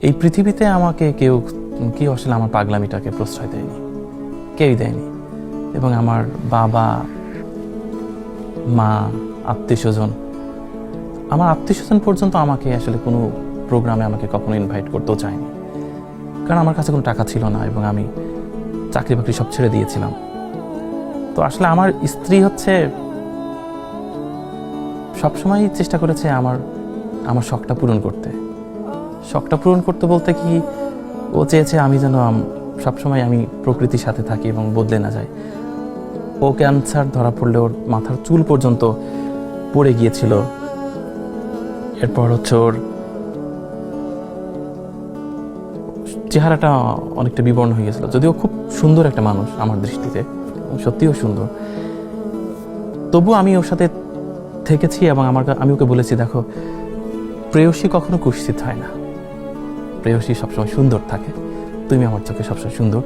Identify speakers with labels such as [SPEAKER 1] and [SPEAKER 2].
[SPEAKER 1] এই পৃথিবীতে আমাকে কেউ কেউ আসলে আমার পাগলামিটাকে প্রশ্রয় দেয়নি? কেউই দেয়নি। এবং আমার বাবা, মা আত্মীয় স্বজন আমার আত্মীয় স্বজন পর্যন্ত আমাকে আসলে কোনো প্রোগ্রামে আমাকে কখনো ইনভাইট করতেও চায়নি। কারণ আমার কাছে কোনো টাকা ছিল না এবং আমি চাকরি বাকরি সব ছেড়ে দিয়েছিলাম। তো আসলে আমার স্ত্রী হচ্ছে সবসময় চেষ্টা করেছে আমার আমার শখটা পূরণ করতে। শখটা পূরণ করতে বলতে কি ও চেয়েছে আমি যেন সবসময় আমি প্রকৃতির সাথে থাকি এবং বদলে না যাই। ও ক্যান্সার ধরা পড়লে ওর মাথার চুল পর্যন্ত পড়ে গিয়েছিল। এরপর হচ্ছে ওর চেহারাটা অনেকটা বিবর্ণ হয়ে গেছিল। যদিও খুব সুন্দর একটা মানুষ আমার দৃষ্টিতে সত্যিও সুন্দর। তবু আমি ওর সাথে থেকেছি এবং আমার আমি ওকে বলেছি, দেখো, প্রেয়সী কখনো কুৎসিত হয় না। প্রেয়সী সবসময় সুন্দর থাকে। তুমি আমার চোখে সবসময় সুন্দর।